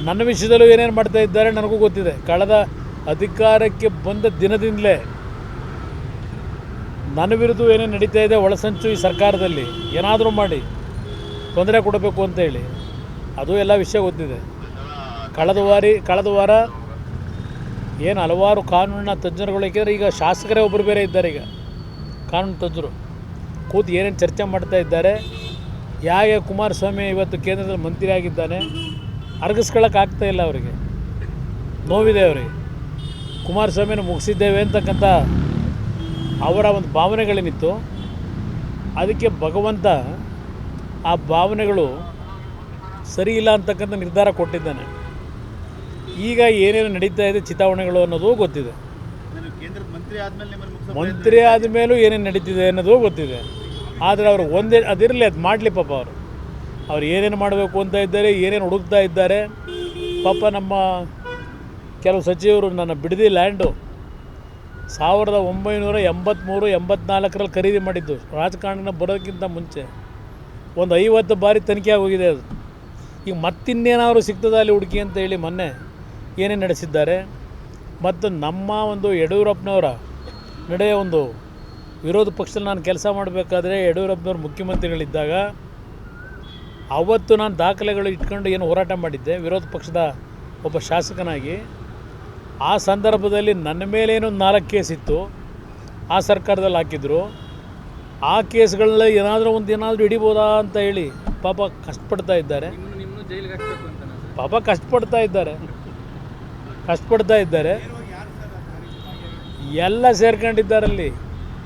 ನನ್ನ ವಿಷಯದಲ್ಲೂ ಏನೇನು ಮಾಡ್ತಾ ಇದ್ದಾರೆ ನನಗೂ ಗೊತ್ತಿದೆ. ಕಳೆದ ಅಧಿಕಾರಕ್ಕೆ ಬಂದ ದಿನದಿಂದಲೇ ನನ್ನ ವಿರುದ್ಧ ಏನೇನು ನಡೀತಾ ಇದೆ ಒಳಸಂಚು ಈ ಸರ್ಕಾರದಲ್ಲಿ. ಏನಾದರೂ ಮಾಡಿ. ತೊಂದರೆ ಕೊಡಬೇಕು ಅಂತ ಹೇಳಿ. ಅದು ಎಲ್ಲ ವಿಷಯ ಗೊತ್ತಿದೆ. ಕಳೆದ ವಾರಿ, ಕಳೆದ ವಾರ ಏನು ಹಲವಾರು ಕಾನೂನಿನ ತಜ್ಞರುಗಳು ಏಕೆಂದರೆ ಈಗ ಶಾಸಕರೇ ಒಬ್ಬರು ಬೇರೆ ಇದ್ದಾರೆ ಈಗ. ಕಾನೂನು ತಜ್ಞರು. ಕೂತು ಏನೇನು ಚರ್ಚೆ ಮಾಡ್ತಾ ಇದ್ದಾರೆ. ಹೇಗೆ ಕುಮಾರಸ್ವಾಮಿ ಇವತ್ತು ಕೇಂದ್ರದಲ್ಲಿ ಮಂತ್ರಿ ಆಗಿದ್ದಾನೆ ಅರ್ಗಿಸ್ಕೊಳ್ಳೋಕ್ಕಾಗ್ತಾ ಇಲ್ಲ ಅವರಿಗೆ. ನೋವಿದೆ ಅವರಿಗೆ. ಕುಮಾರಸ್ವಾಮಿನ ಮುಗಿಸಿದ್ದೇವೆ ಅಂತಕ್ಕಂಥ ಅವರ ಒಂದು ಭಾವನೆಗಳೇನಿತ್ತು. ಅದಕ್ಕೆ ಭಗವಂತ ಆ ಭಾವನೆಗಳು ಸರಿ ಇಲ್ಲ ಅಂತಕ್ಕಂಥ ನಿರ್ಧಾರ ಕೊಟ್ಟಿದ್ದಾನೆ. ಈಗ ಏನೇನು ನಡೀತಾ ಇದೆ ಚಿತಾವಣೆಗಳು ಅನ್ನೋದು ಗೊತ್ತಿದೆ. ಮಂತ್ರಿ ಆದಮೇಲೂ ನಿಮ್ಮನ್ನು ಮುಗಿಸೋ ಮಂತ್ರಿ ಆದ ಮೇಲೂ ಏನೇನು ನಡೀತಿದೆ ಅನ್ನೋದು ಗೊತ್ತಿದೆ. ಆದರೆ ಅವರು ಒಂದೇ ಅದಿರಲಿ ಅದು ಮಾಡಲಿ ಪಾಪ ಅವರು. ಅವ್ರು ಏನೇನು ಮಾಡಬೇಕು ಅಂತ ಇದ್ದಾರೆ, ಏನೇನು ಹುಡುಕ್ತಾ ಇದ್ದಾರೆ. ಪಾಪ ನಮ್ಮ ಕೆಲವು ಸಚಿವರು ನನ್ನ ಬಿಡದಿ ಲ್ಯಾಂಡು ಸಾವಿರದ ಒಂಬೈನೂರ ಎಂಬತ್ತ್ಮೂರು ಎಂಬತ್ನಾಲ್ಕರಲ್ಲಿ ಖರೀದಿ ಮಾಡಿದ್ದು. ರಾಜಕಾರಣ ಬರೋದಕ್ಕಿಂತ ಮುಂಚೆ. ಒಂದು ಐವತ್ತು ಬಾರಿ ತನಿಖೆ ಆಗೋಗಿದೆ ಅದು. ಈಗ ಮತ್ತಿನ್ನೇನಾದರೂ ಸಿಗ್ತದ ಅಲ್ಲಿ ಹುಡುಕಿ ಅಂತ ಹೇಳಿ ಮೊನ್ನೆ ಏನೇನು ನಡೆಸಿದ್ದಾರೆ. ಮತ್ತು ನಮ್ಮ ಒಂದು ಯಡಿಯೂರಪ್ಪನವರ ನಡೆಯ ಒಂದು ವಿರೋಧ ಪಕ್ಷದಲ್ಲಿ ನಾನು ಕೆಲಸ ಮಾಡಬೇಕಾದ್ರೆ ಯಡಿಯೂರಪ್ಪನವ್ರು ಮುಖ್ಯಮಂತ್ರಿಗಳಿದ್ದಾಗ ಅವತ್ತು ನಾನು ದಾಖಲೆಗಳು ಇಟ್ಕೊಂಡು ಏನು ಹೋರಾಟ ಮಾಡಿದ್ದೆ ವಿರೋಧ ಪಕ್ಷದ ಒಬ್ಬ ಶಾಸಕನಾಗಿ. ಆ ಸಂದರ್ಭದಲ್ಲಿ ನನ್ನ ಮೇಲೇನೋ ನಾಲ್ಕು ಕೇಸ್ ಇತ್ತು ಆ ಸರ್ಕಾರದಲ್ಲಿ ಹಾಕಿದ್ರು. ಆ ಕೇಸ್ಗಳನ್ನ ಏನಾದರೂ ಒಂದು ಏನಾದರೂ ಹಿಡಿಬೋದಾ ಅಂತ ಹೇಳಿ ಪಾಪ ಕಷ್ಟಪಡ್ತಾ ಇದ್ದಾರೆ. ಪಾಪ ಕಷ್ಟಪಡ್ತಾ ಇದ್ದಾರೆ. ಕಷ್ಟಪಡ್ತಾ ಇದ್ದಾರೆ. ಎಲ್ಲ ಸೇರ್ಕೊಂಡಿದ್ದಾರಲ್ಲಿ